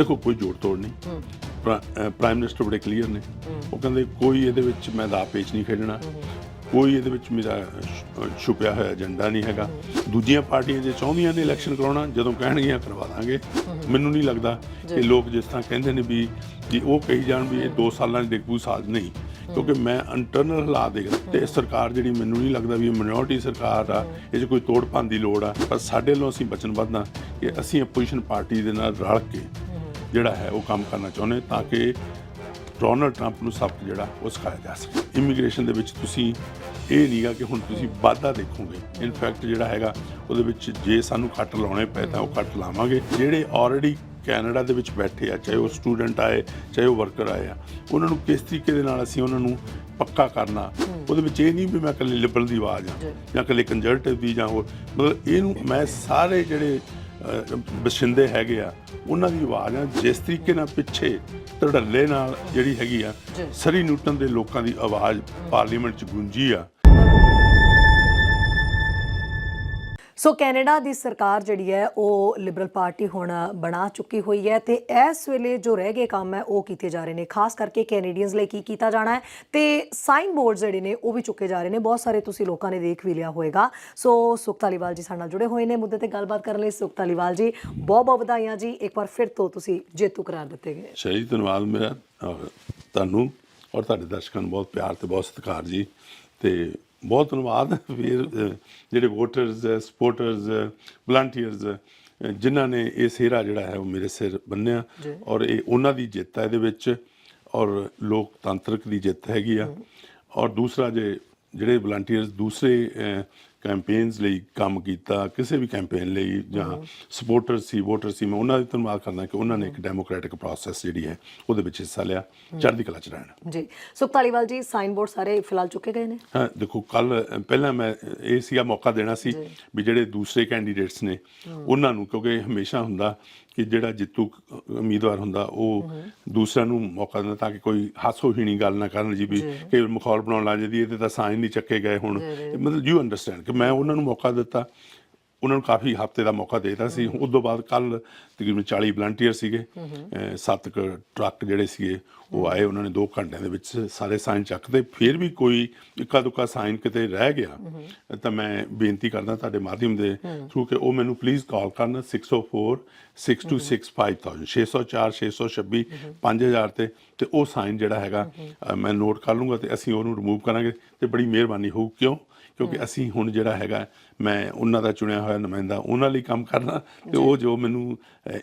ਦੇਖੋ ਕੋਈ ਜੋੜ ਤੋੜ ਨਹੀਂ। ਪ੍ਰਾਈਮ ਮਿਨਿਸਟਰ ਬੜੇ ਕਲੀਅਰ ਨੇ। ਉਹ ਕਹਿੰਦੇ ਕੋਈ ਇਹਦੇ ਵਿੱਚ ਮੈਂ ਦਾ ਪੇਚ ਨਹੀਂ ਖੇਡਣਾ। ਕੋਈ ਇਹਦੇ ਵਿੱਚ ਮੇਰਾ ਛੁਪਿਆ ਹੋਇਆ ਏਜੰਡਾ ਨਹੀਂ ਹੈਗਾ। ਦੂਜੀਆਂ ਪਾਰਟੀਆਂ ਜੇ ਚਾਹੁੰਦੀਆਂ ਨੇ ਇਲੈਕਸ਼ਨ ਕਰਾਉਣਾ ਜਦੋਂ ਕਹਿਣਗੀਆਂ ਕਰਵਾ ਦਾਂਗੇ। ਮੈਨੂੰ ਨਹੀਂ ਲੱਗਦਾ ਕਿ ਲੋਕ ਜਿਸ ਤਰ੍ਹਾਂ ਕਹਿੰਦੇ ਨੇ ਵੀ ਜੀ ਉਹ ਕਹੀ ਜਾਣ ਵੀ ਇਹ 2 ਸਾਲਾਂ ਦੀ ਡਿਗਬੂ ਸਾਜ਼ ਨਹੀਂ। ਕਿਉਂਕਿ ਮੈਂ ਇੰਟਰਨਲ ਹਾਲਾਤ ਦੇਖਦਾ ਤੇ ਸਰਕਾਰ ਜਿਹੜੀ ਮੈਨੂੰ ਨਹੀਂ ਲੱਗਦਾ ਵੀ ਇਹ ਮਿਨੋਰਟੀ ਸਰਕਾਰ ਆ ਇਹ 'ਚ ਕੋਈ ਤੋੜ ਭੰਨ ਦੀ ਲੋੜ ਆ। ਪਰ ਸਾਡੇ ਵੱਲੋਂ ਅਸੀਂ ਵਚਨਬੱਧ ਹਾਂ ਕਿ ਅਸੀਂ ਆਪੋਜੀਸ਼ਨ ਪਾਰਟੀ ਦੇ ਨਾਲ ਰਲ ਕੇ ਜਿਹੜਾ ਹੈ ਉਹ ਕੰਮ ਕਰਨਾ ਚਾਹੁੰਦੇ ਤਾਂ ਕਿ ਡੋਨਲਡ ਟਰੰਪ ਨੂੰ ਸਬਕ ਜਿਹੜਾ ਉਹ ਸਿਖਾਇਆ ਜਾ ਸਕੇ। ਇਮੀਗ੍ਰੇਸ਼ਨ ਦੇ ਵਿੱਚ ਤੁਸੀਂ ਇਹ ਨਹੀਂਗਾ ਕਿ ਹੁਣ ਤੁਸੀਂ ਵਾਧਾ ਦੇਖੋਗੇ। ਇਨਫੈਕਟ ਜਿਹੜਾ ਹੈਗਾ ਉਹਦੇ ਵਿੱਚ ਜੇ ਸਾਨੂੰ ਕੱਟ ਲਾਉਣੇ ਪਏ ਤਾਂ ਉਹ ਕੱਟ ਲਾਵਾਂਗੇ। ਜਿਹੜੇ ਆਲਰੇਡੀ ਕੈਨੇਡਾ ਦੇ ਵਿੱਚ ਬੈਠੇ ਆ ਚਾਹੇ ਉਹ ਸਟੂਡੈਂਟ ਆਏ ਚਾਹੇ ਉਹ ਵਰਕਰ ਆਏ ਆ ਉਹਨਾਂ ਨੂੰ ਕਿਸ ਤਰੀਕੇ ਦੇ ਨਾਲ ਅਸੀਂ ਉਹਨਾਂ ਨੂੰ ਪੱਕਾ ਕਰਨਾ? ਉਹਦੇ ਵਿੱਚ ਇਹ ਨਹੀਂ ਵੀ ਮੈਂ ਇਕੱਲੇ ਲਿਬਰਲ ਦੀ ਆਵਾਜ਼ ਆ ਜਾਂ। ਇਕੱਲੇ ਕੰਜ਼ਰਵੇਟਿਵ ਦੀ ਜਾਂ ਹੋਰ। ਮਤਲਬ ਇਹਨੂੰ ਮੈਂ ਸਾਰੇ ਜਿਹੜੇ ਬਸਿੰਦੇ ਹੈਗੇ ਆ ਉਹਨਾਂ ਦੀ ਆਵਾਜ਼ ਆ ਜਿਸ ਤਰੀਕੇ ਨਾਲ ਪਿੱਛੇ ਧੜੱਲੇ ਨਾਲ ਜਿਹੜੀ ਹੈਗੀ ਆ ਸਰੀ ਨਿਊਟਨ ਦੇ ਲੋਕਾਂ ਦੀ ਆਵਾਜ਼ ਪਾਰਲੀਮੈਂਟ 'ਚ ਗੂੰਜੀ ਆ ਸੋ ਕੈਨੇਡਾ ਦੀ ਸਰਕਾਰ ਜਿਹੜੀ ਹੈ, ਉਹ ਲਿਬਰਲ ਪਾਰਟੀ ਹੁਣ ਬਣਾ ਚੁੱਕੀ ਹੋਈ ਹੈ ਤੇ ਇਸ ਵੇਲੇ ਜੋ ਰਹਿ ਗਏ ਕੰਮ ਹੈ, ਉਹ ਕੀਤੇ ਜਾ ਰਹੇ ਨੇ। ਖਾਸ ਕਰਕੇ ਕੈਨੇਡੀਅਨਸ ਲਈ ਕੀ ਕੀਤਾ ਜਾਣਾ ਹੈ ਤੇ ਸਾਈਨ ਬੋਰਡ ਜਿਹੜੇ ਨੇ, ਉਹ ਵੀ ਚੁੱਕੇ ਜਾ ਰਹੇ ਨੇ। ਬਹੁਤ ਸਾਰੇ ਤੁਸੀਂ ਲੋਕਾਂ ਨੇ ਦੇਖ ਵੀ ਲਿਆ ਹੋਵੇਗਾ ਸੋ ਸੁਖ ਜੀ ਸਾਡੇ ਨਾਲ ਜੁੜੇ ਹੋਏ ਨੇ। ਮੁੱਦੇ ਤੇ ਗੱਲਬਾਤ ਕਰਨ ਲਈ ਸੁਖ ਧਾਲੀਵਾਲ ਜੀ, ਬਹੁਤ ਬਹੁਤ ਵਧਾਈਆਂ ਜੀ। ਇੱਕ ਵਾਰ ਫਿਰ ਤੋਂ ਤੁਸੀਂ ਜੇਤੂ ਕਰਾਰ ਦਿੱਤੇ ਗਏ। ਸਹੀ ਧੰਨਵਾਦ ਮੇਰਾ। ਤੁਹਾਨੂੰ ਔਰ ਤੁਹਾਡੇ ਦਰਸ਼ਕਾਂ ਨੂੰ ਬਹੁਤ ਪਿਆਰ ਤੇ ਬਹੁਤ ਸਤਿਕਾਰ ਜੀ। ਤੇ ਬਹੁਤ ਧੰਨਵਾਦ ਫਿਰ ਜਿਹੜੇ ਵੋਟਰਸ ਸਪੋਰਟਰਸ ਵਲੰਟੀਅਰਸ ਜਿਨ੍ਹਾਂ ਨੇ ਇਹ ਸਿਹਰਾ ਜਿਹੜਾ ਹੈ ਉਹ ਮੇਰੇ ਸਿਰ ਬੰਨਿਆ। ਔਰ ਇਹ ਉਹਨਾਂ ਦੀ ਜਿੱਤ ਹੈ ਇਹਦੇ ਵਿੱਚ ਔਰ ਲੋਕਤੰਤਰਕ ਦੀ ਜਿੱਤ ਹੈਗੀ ਆ ਔਰ ਦੂਸਰਾ ਜੇ ਜਿਹੜੇ ਵਲੰਟੀਅਰਸ ਦੂਸਰੇ ਕੈਂਪੇਨਸ ਲਈ ਕੰਮ ਕੀਤਾ ਕਿਸੇ ਵੀ ਕੈਂਪੇਨ ਲਈ ਜਾਂ ਸਪੋਰਟਰ ਸੀ ਵੋਟਰ ਸੀ ਮੈਂ ਉਹਨਾਂ ਦਾ ਧੰਨਵਾਦ ਕਰਦਾ ਕਿ ਉਹਨਾਂ ਨੇ ਇੱਕ ਡੈਮੋਕ੍ਰੈਟਿਕ ਪ੍ਰੋਸੈਸ ਜਿਹੜੀ ਹੈ ਉਹਦੇ ਵਿੱਚ ਹਿੱਸਾ ਲਿਆ ਚੜ੍ਹਦੀ ਕਲਾ ਚ ਰਹਿਣ। ਜੀ। ਸੁਖ ਧਾਲੀਵਾਲ ਜੀ ਸਾਈਨ ਬੋਰਡ ਸਾਰੇ ਫਿਲਹਾਲ ਚੁੱਕੇ ਗਏ ਨੇ? ਹਾਂ ਦੇਖੋ ਕੱਲ ਪਹਿਲਾਂ ਮੈਂ ਇਹ ਸੀਗਾ ਮੌਕਾ ਦੇਣਾ ਸੀ ਵੀ ਜਿਹੜੇ ਦੂਸਰੇ ਕੈਂਡੀਡੇਟਸ ਨੇ ਉਹਨਾਂ ਨੂੰ ਕਿਉਂਕਿ ਹਮੇਸ਼ਾ ਹੁੰਦਾ ਕਿ ਜਿਹੜਾ ਜਿੱਤੂ ਉਮੀਦਵਾਰ ਹੁੰਦਾ ਉਹ ਦੂਸਰਿਆਂ ਨੂੰ ਮੌਕਾ ਦਿੰਦਾ ਤਾਂ ਕਿ ਕੋਈ ਹਾਸੋਹੀਣੀ ਗੱਲ ਨਾ ਕਰਨ ਜੀ ਵੀ ਕਿ ਮਖੌਲ ਬਣਾਉਣ ਲੱਗ ਜਾਂਦੀ ਇਹਦੇ ਤਾਂ ਸਾਈਨ ਨਹੀਂ ਚੱਕੇ ਗਏ ਹੁਣ। ਮਤਲਬ ਯੂ ਅੰਡਰਸਟੈਂਡ ਮੈਂ ਉਹਨਾਂ ਨੂੰ ਮੌਕਾ ਦਿੱਤਾ ਉਹਨਾਂ ਨੂੰ ਕਾਫੀ ਹਫ਼ਤੇ ਦਾ ਮੌਕਾ ਦੇਤਾ ਸੀ। ਉਸ ਤੋਂ ਬਾਅਦ ਕੱਲ ਤਕਰੀਬਨ 40 ਵਲੰਟੀਅਰ ਸੀਗੇ। ਸੱਤ ਕੁ ਟਰੱਕ ਜਿਹੜੇ ਸੀਗੇ ਉਹ ਆਏ ਉਹਨਾਂ ਨੇ 2 ਘੰਟਿਆਂ ਦੇ ਵਿੱਚ ਸਾਰੇ ਸਾਈਨ ਚੱਕਦੇ ਫਿਰ ਵੀ ਕੋਈ ਇੱਕਾ ਦੁੱਕਾ ਸਾਈਨ ਕਿਤੇ ਰਹਿ ਗਿਆ। ਤਾਂ ਮੈਂ ਬੇਨਤੀ ਕਰਦਾ ਤੁਹਾਡੇ ਮਾਧਿਅਮ ਦੇ ਥਰੂ ਕਿ ਉਹ ਮੈਨੂੰ ਪਲੀਜ਼ ਕਾਲ ਕਰਨ 604 626 5000 604 626 5000 ਤੇ ਤੇ ਉਹ ਸਾਈਨ ਜਿਹੜਾ ਹੈਗਾ ਮੈਂ ਨੋਟ ਕਰ ਲੂੰਗਾ ਤੇ ਅਸੀਂ ਉਹਨੂੰ ਰਿਮੂਵ ਕਰਾਂਗੇ ਤੇ ਬੜੀ ਮਿਹਰਬਾਨੀ ਹੋਊ। ਕਿਉਂ? ਕਿਉਂਕਿ ਅਸੀਂ ਹੁਣ ਜਿਹੜਾ ਹੈਗਾ ਮੈਂ ਉਹਨਾਂ ਦਾ ਚੁਣਿਆ ਹੋਇਆ ਨੁਮਾਇੰਦਾ ਉਹਨਾਂ ਲਈ ਕੰਮ ਕਰਨਾ ਤੇ ਉਹ ਜੋ ਮੈਨੂੰ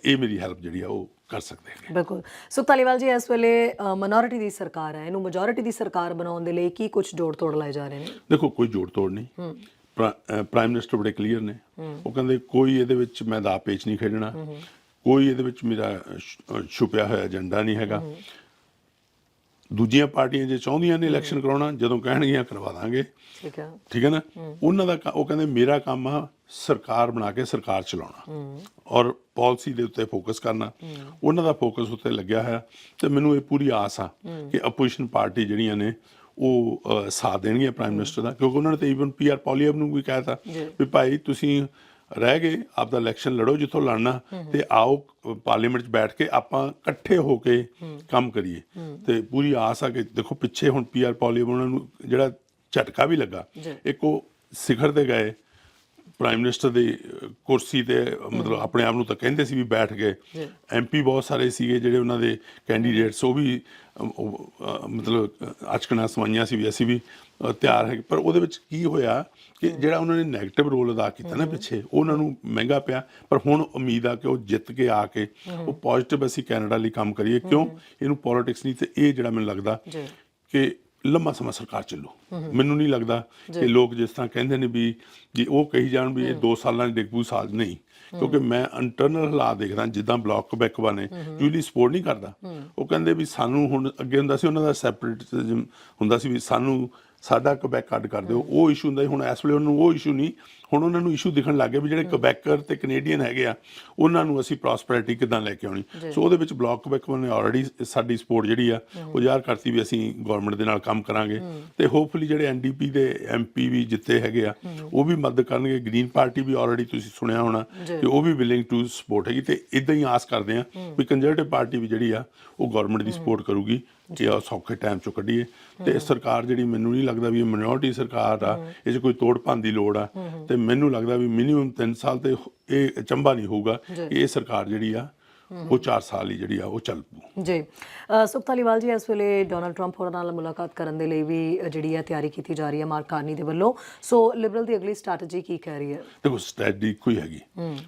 ਇਹ ਮੇਰੀ ਹੈਲਪ ਜਿਹੜੀ ਆ ਉਹ ਕਰ ਸਕਦੇ ਹੈਗੇ। ਬਿਲਕੁਲ। ਸੁਖ ਧਾਲੀਵਾਲ ਜੀ ਇਸ ਵੇਲੇ ਮਿਨੋਰਿਟੀ ਦੀ ਸਰਕਾਰ ਹੈ। ਇਹਨੂੰ ਮੈਜੋਰਿਟੀ ਦੀ ਸਰਕਾਰ ਬਣਾਉਣ ਦੇ ਲਈ ਕੀ ਕੁਝ ਜੋੜ ਤੋੜ ਲਾਏ ਜਾ ਰਹੇ ਨੇ? ਦੇਖੋ ਕੋਈ ਜੋੜ ਤੋੜ ਨਹੀਂ। ਪ੍ਰਾਈਮ ਮਿਨਿਸਟਰ ਬੜੇ ਕਲੀਅਰ ਨੇ। ਉਹ ਕਹਿੰਦੇ ਕੋਈ ਇਹਦੇ ਵਿੱਚ ਮੈਂ ਦਾ ਪੇਚ ਨਹੀਂ ਖੇਡਣਾ। ਕੋਈ ਇਹਦੇ ਵਿੱਚ ਮੇਰਾ ਛੁਪਿਆ ਹੋਇਆ ਏਜੰਡਾ ਨਹੀਂ ਹੈਗਾ। ਦੂਜੀਆਂ ਪਾਰਟੀਆਂ ਜੇ ਚਾਹੁੰਦੀਆਂ ਨੇ ਇਲੈਕਸ਼ਨ ਕਰਾਉਣਾ ਜਦੋਂ ਕਹਿਣਗੀਆਂ ਕਰਵਾ ਦਾਂਗੇ। ਠੀਕ ਹੈ। ਠੀਕ ਹੈ ਨਾ? ਉਹਨਾਂ ਦਾ ਉਹ ਕਹਿੰਦੇ ਮੇਰਾ ਕੰਮ ਆ ਸਰਕਾਰ ਬਣਾ ਕੇ ਸਰਕਾਰ ਚਲਾਉਣਾ ਔਰ ਪਾਲਿਸੀ ਦੇ ਉੱਤੇ ਫੋਕਸ ਕਰਨਾ। ਉਹਨਾਂ ਦਾ ਫੋਕਸ ਉੱਤੇ ਲੱਗਿਆ ਹੋਇਆ ਤੇ ਮੈਨੂੰ ਇਹ ਪੂਰੀ ਆਸ ਆ ਕਿ ਆਪੋਜੀਸ਼ਨ ਪਾਰਟੀ ਜਿਹੜੀਆਂ ਨੇ ਉਹ ਸਾਥ ਦੇਣਗੀਆਂ ਪ੍ਰਾਈਮ ਮਿਨਿਸਟਰ ਦਾ ਕਿਉਂਕਿ ਉਹਨਾਂ ਨੇ ਤਾਂ ਈਵਨ ਪੀਆਰ ਪੋਲੀਅਬ ਨੂੰ ਵੀ ਕਹਿਤਾ ਵੀ ਭਾਈ ਤੁਸੀਂ ਰਹਿ ਗਏ ਆਪਦਾ ਇਲੈਕਸ਼ਨ ਲੜੋ ਜਿੱਥੋਂ ਲੜਨਾ ਤੇ ਆਓ ਪਾਰਲੀਮੈਂਟ 'ਚ ਬੈਠ ਕੇ ਆਪਾਂ ਇਕੱਠੇ ਹੋ ਕੇ ਕੰਮ ਕਰੀਏ। ਤੇ ਪੂਰੀ ਆਸ ਆ ਕਿ ਦੇਖੋ ਪਿੱਛੇ ਹੁਣ ਪੀਆਰ ਪੋਲੀਅਬ ਉਹਨਾਂ ਨੂੰ ਜਿਹੜਾ ਝਟਕਾ ਵੀ ਲੱਗਾ। ਇੱਕ ਉਹ ਸਿਖਰ ਤੇ ਗਏ ਪ੍ਰਾਈਮ ਮਿਨਿਸਟਰ ਦੀ ਕੁਰਸੀ ਤੇ ਮਤਲਬ ਆਪਣੇ ਆਪ ਨੂੰ ਤਾਂ ਕਹਿੰਦੇ ਸੀ ਵੀ ਬੈਠ ਗਏ ਐਮਪੀ ਬਹੁਤ ਸਾਰੇ ਸੀਗੇ ਜਿਹੜੇ ਉਹਨਾਂ ਦੇ ਕੈਂਡੀਡੇਟਸ ਉਹ ਵੀ ਮਤਲਬ ਅਚਕਣਾ ਸਮਾਈਆਂ ਸੀ ਵੀ ਅਸੀਂ ਵੀ ਤਿਆਰ ਹੈ। ਪਰ ਉਹਦੇ ਵਿੱਚ ਕੀ ਹੋਇਆ ਕਿ ਜਿਹੜਾ ਉਹਨਾਂ ਨੇ 네ਗੇਟਿਵ ਰੋਲ ਅਦਾ ਕੀਤਾ ਨਾ ਪਿੱਛੇ ਉਹ ਉਹਨਾਂ ਨੂੰ ਮਹਿੰਗਾ ਪਿਆ। ਪਰ ਹੁਣ ਉਮੀਦ ਆ ਕਿ ਉਹ ਜਿੱਤ ਕੇ ਆ ਕੇ ਉਹ ਪੋਜ਼ਿਟਿਵ ਅਸੀਂ ਕੈਨੇਡਾ ਲਈ ਕੰਮ ਕਰੀਏ। ਕਿਉਂ? ਇਹਨੂੰ ਪੋਲਿਟਿਕਸ ਨਹੀਂ ਤੇ ਇਹ ਜਿਹੜਾ ਮੈਨੂੰ ਲੱਗਦਾ। ਕਿ ਲੰਮਾ ਸਮਾਂ ਸਰਕਾਰ ਚੱਲੂ। ਮੈਨੂੰ ਨਹੀਂ ਲੱਗਦਾ ਕਿ ਲੋਕ ਜਿਸ ਤਰ੍ਹਾਂ ਕਹਿੰਦੇ ਨੇ ਵੀ ਜੀ ਉਹ ਕਹੀ ਜਾਣ ਵੀ ਇਹ 2 ਸਾਲਾਂ ਦੀ ਡਿਗਬੂ ਸਾਜ਼ ਨਹੀਂ। ਕਿਉਂਕਿ ਮੈਂ ਇੰਟਰਨਲ ਹਾਲਾਤ ਦੇਖਦਾ ਜਿੱਦਾਂ ਬਲਾਕ ਕਬੈਕ ਨੇ ਯੂਲੀ ਸਪੋਰਟ ਨਹੀਂ ਕਰਦਾ। ਉਹ ਕਹਿੰਦੇ ਵੀ ਸਾਨੂੰ ਹੁਣ ਅੱਗੇ ਹੁੰਦਾ ਸੀ ਉਹਨਾਂ ਦਾ ਸੈਪਰੇਟਿਜ਼ਮ ਹੁੰਦਾ ਸੀ ਵੀ ਸਾਨੂੰ ਸਾਡਾ ਕਬੈਕ ਕੱਢ ਕਰ ਦਿਓ। ਉਹ ਇਸ਼ੂ ਹੁੰਦਾ ਸੀ ਹੁਣ ਇਸ ਵੇਲੇ ਉਹਨੂੰ ਉਹ ਇਸ਼ੂ ਨਹੀਂ। ਹੁਣ ਉਹਨਾਂ ਨੂੰ ਇਸ਼ੂ ਦਿਖਣ ਲੱਗ ਗਿਆ ਵੀ ਜਿਹੜੇ ਕਬੈਕਰ ਤੇ ਕੈਨੇਡੀਅਨ ਹੈਗੇ ਆ ਉਹਨਾਂ ਨੂੰ ਅਸੀਂ ਪ੍ਰੋਸਪੈਰਿਟੀ ਕਿਦਾਂ ਲੈ ਕੇ ਆਉਣੀ? ਸੋ ਉਹਦੇ ਵਿੱਚ ਬਲਾਕ ਕਬੈਕ ਨੇ ਆਲਰੇਡੀ ਸਾਡੀ ਸਪੋਰਟ ਜਿਹੜੀ ਆ ਉਹ ਜ਼ਾਹਰ ਕਰਤੀ ਵੀ ਅਸੀਂ ਗਵਰਨਮੈਂਟ ਦੇ ਨਾਲ ਕੰਮ ਕਰਾਂਗੇ। ਤੇ ਹੋਪਫੁਲੀ ਜਿਹੜੇ ਐਨਡੀਪੀ ਦੇ ਐਮਪੀ ਵੀ ਜਿੱਤੇ ਹੈਗੇ ਆ ਉਹ ਵੀ ਮਦਦ ਕਰਨਗੇ। ਗ੍ਰੀਨ ਪਾਰਟੀ ਵੀ ਆਲਰੇਡੀ ਤੁਸੀਂ ਸੁਣਿਆ ਹੋਣਾ ਕਿ ਉਹ ਵੀ ਵਿਲਿੰਗ ਟੂ ਸਪੋਰਟ ਹੈਗੀ। ਤੇ ਇਦਾਂ ਹੀ ਆਸ ਕਰਦੇ ਆ ਵੀ ਕੰਜ਼ਰਵੇਟਿਵ ਪਾਰਟੀ ਵੀ ਜਿਹੜੀ ਆ ਉਹ ਗਵਰਨਮੈਂਟ ਦੀ ਸਪੋਰਟ ਕਰੂਗੀ। ਕਿ ਆ ਸੌਖੇ ਟਾਈਮ ਚੋਂ ਕੱਢੀਏ ਤੇ ਸਰਕਾਰ ਜਿਹੜੀ ਮੈਨੂੰ ਨਹੀਂ ਲੱਗਦਾ ਵੀ ਇਹ ਮਿਨੋਰਟੀ ਸਰਕਾਰ ਆ ਇਹ 'ਚ ਕੋਈ ਤੋੜ ਭੰਨ ਦੀ ਲੋੜ ਆ। ਤੇ ਮੈਨੂੰ ਲੱਗਦਾ ਵੀ ਮਿਨੀਮਮ 3 ਸਾਲ ਤੇ ਇਹ ਚੰਬਾ ਨਹੀਂ ਹੋਊਗਾ ਕਿ ਇਹ ਸਰਕਾਰ ਜਿਹੜੀ ਆ ਉਹ 4 ਸਾਲ ਹੀ ਜਿਹੜੀ ਆ ਉਹ ਚੱਲ ਪੂ ਜੀ। ਅ, ਸੁਖ ਧਾਲੀਵਾਲ ਜੀ ਇਸ ਵੇਲੇ ਡੋਨਲਡ ਟਰੰਪ ਹੋਰਾਂ ਨਾਲ ਮੁਲਾਕਾਤ ਕਰਨ ਦੇ ਲਈ ਵੀ ਜਿਹੜੀ ਹੈ ਤਿਆਰੀ ਕੀਤੀ ਜਾ ਰਹੀ ਹੈ ਮਾਰਕ ਕਾਰਨੀ ਦੇ ਵੱਲੋਂ। ਸੋ ਲਿਬਰਲ ਦੀ ਅਗਲੀ ਸਟ੍ਰੈਟਜੀ ਕੀ ਕਹਿ ਰਹੀ ਹੈ? ਦੇਖੋ ਸਟ੍ਰੈਟਜੀ ਹੀ ਹੈਗੀ।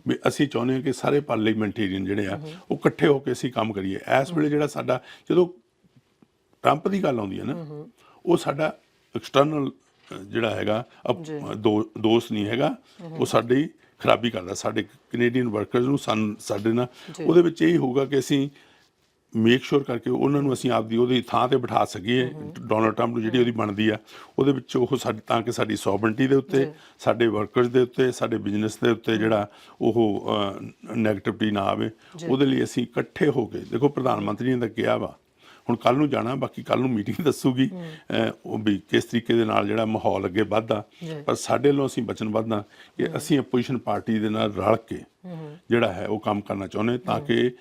ਵੀ ਅਸੀਂ ਚਾਹੁੰਦੇ ਹਾਂ ਕਿ ਸਾਰੇ ਪਾਰਲੀਮੈਂਟੇਰੀਅਨ ਜਿਹੜੇ ਆ ਉਹ ਇਕੱਠੇ ਹੋ ਕੇ ਅਸੀਂ ਕੰਮ ਕਰੀਏ। ਇਸ ਵੇਲੇ ਜਿਹੜਾ ਸਾਡਾ ਜਦੋਂ ਟਰੰਪ ਦੀ ਗੱਲ ਆਉਂਦੀ ਹੈ ਨਾ ਉਹ ਸਾਡਾ ਐਕਸਟਰਨਲ ਜਿਹੜਾ ਹੈਗਾ ਦੋਸਤ ਨਹੀਂ ਹੈਗਾ ਉਹ ਸਾਡੀ ਖਰਾਬੀ ਕਰਦਾ ਸਾਡੇ ਕੈਨੇਡੀਅਨ ਵਰਕਰਸ ਨੂੰ ਸਾਡੇ ਨਾਲ। ਉਹਦੇ ਵਿੱਚ ਇਹ ਹੋਊਗਾ ਕਿ ਅਸੀਂ ਮੇਕ ਸ਼ੋਰ ਕਰਕੇ ਉਹਨਾਂ ਨੂੰ ਅਸੀਂ ਆਪਦੀ ਉਹਦੀ ਥਾਂ ਤੇ ਬਿਠਾ ਸਕੀਏ ਡੋਨਲਡ ਟਰੰਪ ਨੂੰ ਜਿਹੜੀ ਉਹਦੀ ਬਣਦੀ ਆ ਉਹਦੇ ਵਿੱਚ ਉਹ ਸਾਡੀ ਤਾਂ ਕਿ ਸਾਡੀ ਸੋਵਰਨਟੀ ਦੇ ਉੱਤੇ ਸਾਡੇ ਵਰਕਰਸ ਦੇ ਉੱਤੇ ਸਾਡੇ ਬਿਜ਼ਨਸ ਦੇ ਉੱਤੇ ਜਿਹੜਾ ਉਹ ਨੈਗੇਟਿਵਿਟੀ ਨਾ ਆਵੇ ਉਹਦੇ ਲਈ ਅਸੀਂ ਇਕੱਠੇ ਹੋ ਕੇ ਦੇਖੋ ਪ੍ਰਧਾਨ ਮੰਤਰੀ ਨੇ ਤਾਂ ਕਿਹਾ ਵਾ ਹੁਣ ਕੱਲ ਨੂੰ ਜਾਣਾ ਬਾਕੀ ਕੱਲ ਨੂੰ ਮੀਟਿੰਗ ਦੱਸੂਗੀ। ਉਹ ਵੀ ਕਿਸ ਤਰੀਕੇ ਦੇ ਨਾਲ ਜਿਹੜਾ ਮਾਹੌਲ ਅੱਗੇ ਵੱਧਦਾ। ਪਰ ਸਾਡੇ ਵੱਲੋਂ ਅਸੀਂ ਵਚਨਬੱਧ ਹਾਂ ਕਿ ਅਸੀਂ ਆਪੋਜੀਸ਼ਨ ਪਾਰਟੀ ਦੇ ਨਾਲ ਰਲ ਕੇ ਜਿਹੜਾ ਹੈ ਉਹ ਕੰਮ ਕਰਨਾ ਚਾਹੁੰਦੇ ਤਾਂ ਕਿ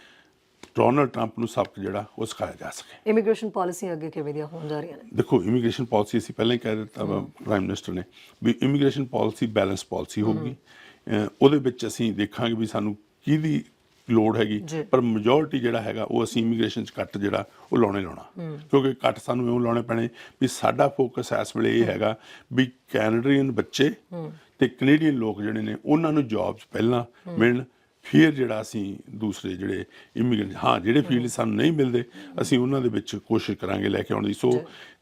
ਡੋਨਲਡ ਟਰੰਪ ਨੂੰ ਸਬਕ ਜਿਹੜਾ ਉਹ ਸਿਖਾਇਆ ਜਾ ਸਕੇ। ਇਮੀਗ੍ਰੇਸ਼ਨ ਪਾਲਿਸੀ ਅੱਗੇ ਕਿਵੇਂ ਦੀਆਂ ਹੋਣ ਜਾ ਰਹੀਆਂ ਨੇ? ਦੇਖੋ ਇਮੀਗ੍ਰੇਸ਼ਨ ਪਾਲਿਸੀ ਅਸੀਂ ਪਹਿਲਾਂ ਹੀ ਕਹਿ ਦਿੱਤਾ ਪ੍ਰਾਈਮ ਮਿਨਿਸਟਰ ਨੇ ਵੀ ਇਮੀਗ੍ਰੇਸ਼ਨ ਪਾਲਿਸੀ ਬੈਲੈਂਸ ਪਾਲਿਸੀ ਹੋਊਗੀ। ਉਹਦੇ ਵਿੱਚ ਅਸੀਂ ਦੇਖਾਂਗੇ ਵੀ ਸਾਨੂੰ ਕਿਹਦੀ ਲੋੜ ਹੈਗੀ। ਪਰ ਮੈਜੋਰਿਟੀ ਜਿਹੜਾ ਹੈਗਾ ਉਹ ਅਸੀਂ ਇਮੀਗ੍ਰੇਸ਼ਨ ਚ ਕੱਟ ਜਿਹੜਾ ਉਹ ਲਾਉਣੇ ਲਾਉਣਾ। ਕਿਉਂਕਿ ਕੱਟ ਸਾਨੂੰ ਇਉਂ ਲਾਉਣੇ ਪੈਣੇ ਵੀ ਸਾਡਾ ਫੋਕਸ ਇਸ ਵੇਲੇ ਇਹ ਹੈਗਾ ਵੀ ਕੈਨੇਡੀਅਨ ਬੱਚੇ ਤੇ ਕੈਨੇਡੀਅਨ ਲੋਕ ਜਿਹੜੇ ਨੇ ਉਹਨਾਂ ਨੂੰ ਜੌਬਸ ਪਹਿਲਾਂ ਮਿਲਣ ਫਿਰ ਜਿਹੜਾ ਅਸੀਂ ਦੂਸਰੇ ਜਿਹੜੇ ਇਮੀਗ੍ਰੇਟ ਹਾਂ ਜਿਹੜੇ ਫੀਲਡ ਸਾਨੂੰ ਨਹੀਂ ਮਿਲਦੇ ਅਸੀਂ ਉਹਨਾਂ ਦੇ ਵਿੱਚ ਕੋਸ਼ਿਸ਼ ਕਰਾਂਗੇ ਲੈ ਕੇ ਆਉਣ ਦੀ। ਸੋ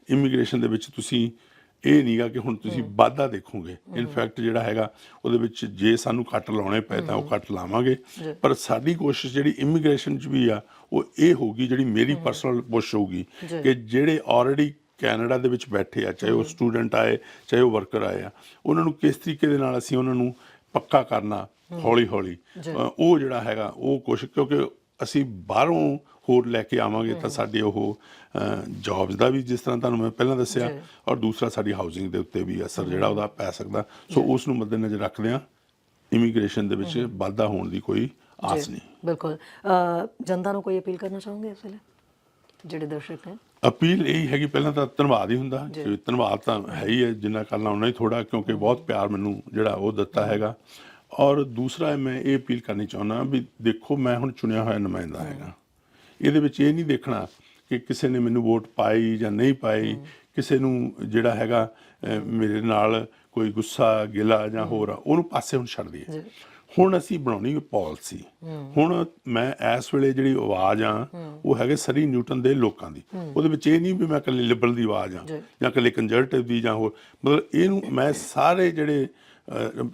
ਇਮੀਗ੍ਰੇਸ਼ਨ ਦੇ ਵਿੱਚ ਤੁਸੀਂ ਇਹ ਨਹੀਂਗਾ ਕਿ ਹੁਣ ਤੁਸੀਂ ਵਾਧਾ ਦੇਖੋਗੇ। ਇਨਫੈਕਟ ਜਿਹੜਾ ਹੈਗਾ ਉਹਦੇ ਵਿੱਚ ਜੇ ਸਾਨੂੰ ਕੱਟ ਲਾਉਣੇ ਪਏ ਤਾਂ ਉਹ ਕੱਟ ਲਾਵਾਂਗੇ। ਪਰ ਸਾਡੀ ਕੋਸ਼ਿਸ਼ ਜਿਹੜੀ ਇਮੀਗ੍ਰੇਸ਼ਨ 'ਚ ਵੀ ਆ ਉਹ ਇਹ ਹੋਊਗੀ ਜਿਹੜੀ ਮੇਰੀ ਪਰਸਨਲ ਪੁਸ਼ ਹੋਊਗੀ ਕਿ ਜਿਹੜੇ ਆਲਰੇਡੀ ਕੈਨੇਡਾ ਦੇ ਵਿੱਚ ਬੈਠੇ ਆ ਚਾਹੇ ਉਹ ਸਟੂਡੈਂਟ ਆਏ ਚਾਹੇ ਉਹ ਵਰਕਰ ਆਏ ਆ ਉਹਨਾਂ ਨੂੰ ਕਿਸ ਤਰੀਕੇ ਦੇ ਨਾਲ ਅਸੀਂ ਉਹਨਾਂ ਨੂੰ ਪੱਕਾ ਕਰਨਾ ਹੌਲੀ ਹੌਲੀ ਉਹ ਜਿਹੜਾ ਹੈਗਾ ਉਹ ਕੋਸ਼ਿਸ਼ ਕਿਉਂਕਿ ਅਸੀਂ ਬਾਹਰੋਂ ਹੋਰ ਲੈ ਕੇ ਆਵਾਂਗੇ ਤਾਂ ਸਾਡੇ ਉਹ ਜੌਬਸ ਦਾ ਵੀ ਜਿਸ ਤਰ੍ਹਾਂ ਤੁਹਾਨੂੰ ਮੈਂ ਪਹਿਲਾਂ ਦੱਸਿਆ ਔਰ ਦੂਸਰਾ ਸਾਡੀ ਹਾਊਸਿੰਗ ਦੇ ਉੱਤੇ ਵੀ ਅਸਰ ਜਿਹੜਾ ਉਹਦਾ ਪੈ ਸਕਦਾ। ਸੋ ਉਸ ਨੂੰ ਮੱਦੇਨਜ਼ਰ ਰੱਖਦੇ ਆ ਇਮੀਗ੍ਰੇਸ਼ਨ ਦੇ ਵਿੱਚ ਵਾਧਾ ਹੋਣ ਦੀ ਕੋਈ ਆਸ ਨਹੀਂ। ਬਿਲਕੁਲ। ਜਨਤਾ ਨੂੰ ਕੋਈ ਅਪੀਲ ਕਰਨਾ ਚਾਹੋਗੇ ਇਸ ਵੇਲੇ? ਜਿਹੜੇ ਦਰਸ਼ਕ ਨੇ? ਅਪੀਲ ਇਹ ਹੈਗੀ ਪਹਿਲਾਂ ਤਾਂ ਧੰਨਵਾਦ ਹੀ ਹੁੰਦਾ। ਧੰਨਵਾਦ ਤਾਂ ਹੈ ਹੀ ਹੈ ਜਿੰਨਾ ਕਰਨਾ ਉਹਨਾਂ ਹੀ ਥੋੜਾ ਕਿਉਂਕਿ ਬਹੁਤ ਪਿਆਰ ਮੈਨੂੰ ਜਿਹੜਾ ਉਹ ਦਿੱਤਾ ਹੈਗਾ। ਔਰ ਦੂਸਰਾ ਮੈਂ ਇਹ ਅਪੀਲ ਕਰਨੀ ਚਾਹੁੰਦਾ ਵੀ ਦੇਖੋ ਮੈਂ ਹੁਣ ਚੁਣਿਆ ਹੋਇਆ ਨੁਮਾਇੰਦਾ ਹੈਗਾ। ਇਹਦੇ ਵਿੱਚ ਇਹ ਨਹੀਂ ਦੇਖਣਾ ਕਿ ਕਿਸੇ ਨੇ ਮੈਨੂੰ ਵੋਟ ਪਾਈ ਜਾਂ ਨਹੀਂ ਪਾਈ ਕਿਸੇ ਨੂੰ ਜਿਹੜਾ ਹੈਗਾ ਮੇਰੇ ਨਾਲ ਕੋਈ ਗੁੱਸਾ ਗਿਲਾ ਜਾਂ ਹੋਰ ਆ, ਉਹਨੂੰ ਪਾਸੇ ਹੁਣ ਛੱਡ ਦਈਏ। ਹੁਣ ਅਸੀਂ ਬਣਾਉਣੀ ਪਾਲਿਸੀ ਹੁਣ ਮੈਂ ਇਸ ਵੇਲੇ ਜਿਹੜੀ ਆਵਾਜ਼ ਆ ਉਹ ਹੈਗੇ ਸਰੀ ਨਿਊਟਨ ਦੇ ਲੋਕਾਂ ਦੀ। ਉਹਦੇ ਵਿੱਚ ਇਹ ਨਹੀਂ ਵੀ ਮੈਂ ਇਕੱਲੇ ਲਿਬਰਲ ਦੀ ਆਵਾਜ਼ ਆ ਜਾਂ। ਇਕੱਲੇ ਕੰਜ਼ਰਵੇਟਿਵ ਦੀ ਜਾਂ ਹੋਰ ਮਤਲਬ ਇਹਨੂੰ ਮੈਂ ਸਾਰੇ ਜਿਹੜੇ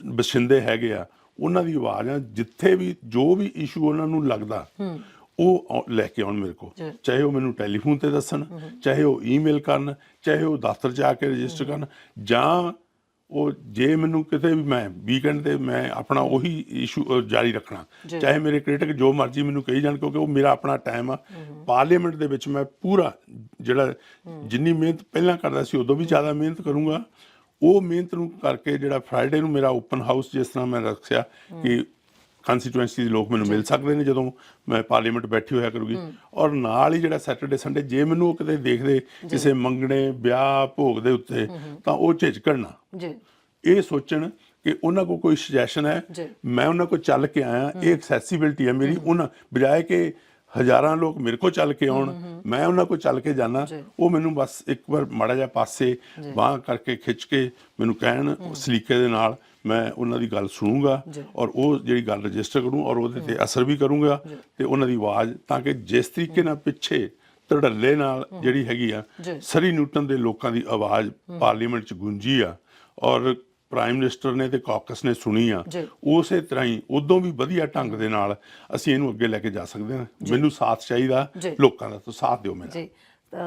ਬਸਿੰਦੇ ਹੈਗੇ ਆ ਉਹਨਾਂ ਦੀ ਆਵਾਜ਼ ਆ ਜਿੱਥੇ ਵੀ ਜੋ ਵੀ ਇਸ਼ੂ ਉਹਨਾਂ ਨੂੰ ਲੱਗਦਾ ਉਹ ਆਉ- ਲੈ ਕੇ ਆਉਣ ਮੇਰੇ ਕੋਲ। ਚਾਹੇ ਉਹ ਮੈਨੂੰ ਟੈਲੀਫੋਨ ਤੇ ਦੱਸਣ ਚਾਹੇ ਉਹ ਈਮੇਲ ਕਰਨ ਚਾਹੇ ਉਹ ਦਫ਼ਤਰ ਜਾ ਕੇ ਰਜਿਸਟਰ ਕਰਨ ਜਾਂ ਉਹ ਜੇ ਮੈਨੂੰ ਕਿਤੇ ਵੀ ਮੈਂ ਵੀਕਐਂਡ ਤੇ ਮੈਂ ਆਪਣਾ ਉਹੀ ਇਸ਼ੂ ਜਾਰੀ ਰੱਖਣਾ। ਚਾਹੇ ਮੇਰੇ ਕ੍ਰਿਟਿਕ ਜੋ ਮਰਜ਼ੀ ਮੈਨੂੰ ਕਹੀ ਜਾਣ ਕਿਉਂਕਿ ਉਹ ਮੇਰਾ ਆਪਣਾ ਟਾਈਮ ਆ। ਪਾਰਲੀਮੈਂਟ ਦੇ ਵਿੱਚ ਮੈਂ ਪੂਰਾ ਜਿਹੜਾ ਜਿੰਨੀ ਮਿਹਨਤ ਪਹਿਲਾਂ ਕਰਦਾ ਸੀ ਉਦੋਂ ਵੀ ਜ਼ਿਆਦਾ ਮਿਹਨਤ ਕਰੂੰਗਾ। ਉਹ ਮਿਹਨਤ ਨੂੰ ਕਰਕੇ ਜਿਹੜਾ ਫਰਾਈਡੇ ਨੂੰ ਮੇਰਾ ਓਪਨ ਹਾਊਸ ਜਿਸ ਤਰ੍ਹਾਂ ਮੈਂ ਰੱਖਿਆ ਕਿ ਕੰਸਟੀਟੂਐਂਸੀ ਦੇ ਲੋਕ ਮੈਨੂੰ ਮਿਲ ਸਕਦੇ ਨੇ ਜਦੋਂ ਮੈਂ ਪਾਰਲੀਮੈਂਟ ਬੈਠੀ ਹੋਇਆ ਕਰੂਗੀ। ਔਰ ਨਾਲ ਹੀ ਜਿਹੜਾ ਸੈਟਰਡੇ ਸੰਡੇ ਜੇ ਮੈਨੂੰ ਉਹ ਕਿਤੇ ਦੇਖਦੇ ਕਿਸੇ ਮੰਗਣੇ ਵਿਆਹ ਭੋਗ ਦੇ ਉੱਤੇ ਤਾਂ ਉਹ ਝਿਜਕਣ ਨਾ। ਜੀ। ਇਹ ਸੋਚਣ ਕਿ ਉਹਨਾਂ ਕੋਲ ਕੋਈ ਸੁਜੈਸ਼ਨ ਹੈ। ਮੈਂ ਉਹਨਾਂ ਕੋਲ ਚੱਲ ਕੇ ਆਇਆ ਇਹ ਐਕਸੈਸਿਬਿਲਟੀ ਹੈ ਮੇਰੀ। ਉਹਨਾਂ ਬਜਾਏ ਕਿ ਹਜ਼ਾਰਾਂ ਲੋਕ ਮੇਰੇ ਕੋਲ ਚੱਲ ਕੇ ਆਉਣ ਮੈਂ ਉਹਨਾਂ ਕੋਲ ਚੱਲ ਕੇ ਜਾਣਾ ਉਹ ਮੈਨੂੰ ਬਸ ਇੱਕ ਵਾਰ ਮਾੜਾ ਜਿਹਾ ਪਾਸੇ ਬਾਹ ਕਰਕੇ ਖਿੱਚ ਕੇ ਮੈਨੂੰ ਕਹਿਣ ਸਲੀਕੇ ਦੇ ਨਾਲ ਮੈਂ ਉਹਨਾਂ ਦੀ ਗੱਲ ਸੁਣੂੰਗਾ ਔਰ ਉਹ ਜਿਹੜੀ ਗੱਲ ਰਜਿਸਟਰ ਕਰੂੰ ਔਰ ਉਹਦੇ ਤੇ ਅਸਰ ਵੀ ਕਰੂੰਗਾ ਤੇ ਉਹਨਾਂ ਦੀ ਆਵਾਜ਼ ਤਾਂ ਕਿ ਜਿਸ ਤਰੀਕੇ ਨਾਲ ਪਿੱਛੇ ਧੜੱਲੇ ਨਾਲ ਜਿਹੜੀ ਹੈਗੀ ਆ। ਸਰੀ ਨਿਊਟਨ ਦੇ ਲੋਕਾਂ ਦੀ ਆਵਾਜ਼ ਪਾਰਲੀਮੈਂਟ 'ਚ ਗੂੰਜੀ ਆ ਔਰ ਪ੍ਰਾਈਮ ਮਿਨਿਸਟਰ ਨੇ ਤੇ ਕਾਕਸ ਨੇ ਸੁਣੀ ਆ। ਉਸੇ ਤਰ੍ਹਾਂ ਹੀ ਉਦੋਂ ਵੀ ਵਧੀਆ ਢੰਗ ਦੇ ਨਾਲ ਅਸੀਂ ਇਹਨੂੰ ਅੱਗੇ ਲੈ ਕੇ ਜਾ ਸਕਦੇ ਹਾਂ। ਮੈਨੂੰ ਸਾਥ ਚਾਹੀਦਾ। ਲੋਕਾਂ ਦਾ ਤਾਂ ਸਾਥ ਦਿਓ ਮੇਰਾ। ਜੀ।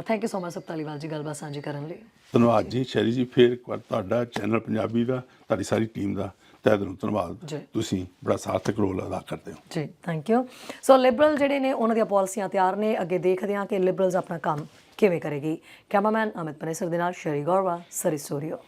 Thank you so much ਸਪਤਾਲੀਵਾਲ ji ਗੱਲਬਾਤ ਸਾਂਝੀ ਕਰਨ ਲਈ। ਧੰਨਵਾਦ ਜੀ। ਸ਼ੈਰੀ ਜੀ ਫੇਰ ਇੱਕ ਵਾਰ ਤੁਹਾਡਾ ਚੈਨਲ ਪੰਜਾਬੀ ਦਾ ਤੁਹਾਡੀ ਸਾਰੀ ਟੀਮ ਦਾ ਤਹਿ ਦਿਲੋਂ ਧੰਨਵਾਦ। ਤੁਸੀਂ ਬੜਾ ਸਾਰਥਕ ਰੋਲ ਅਦਾ ਕਰਦੇ ਹੋ। ਜੀ ਥੈਂਕ ਯੂ ਸੋ ਲਿਬਰਲ ਜਿਹੜੇ ਨੇ ਉਹਨਾਂ ਦੀਆਂ ਪਾਲਿਸੀਆਂ ਤਿਆਰ ਨੇ। ਅੱਗੇ ਦੇਖਦੇ ਹਾਂ ਕਿ ਲਿਬਰਲਸ ਆਪਣਾ ਕੰਮ ਕਿਵੇਂ ਕਰੇਗੀ। ਕੈਮਰਾਮੈਨ ਅਮਿਤ ਪਨੇਸਰ ਦੇ ਨਾਲ ਸ਼ਰੀ ਗੌਰਵਾ ਸਰੀ ਸਟੂਡੀਓ।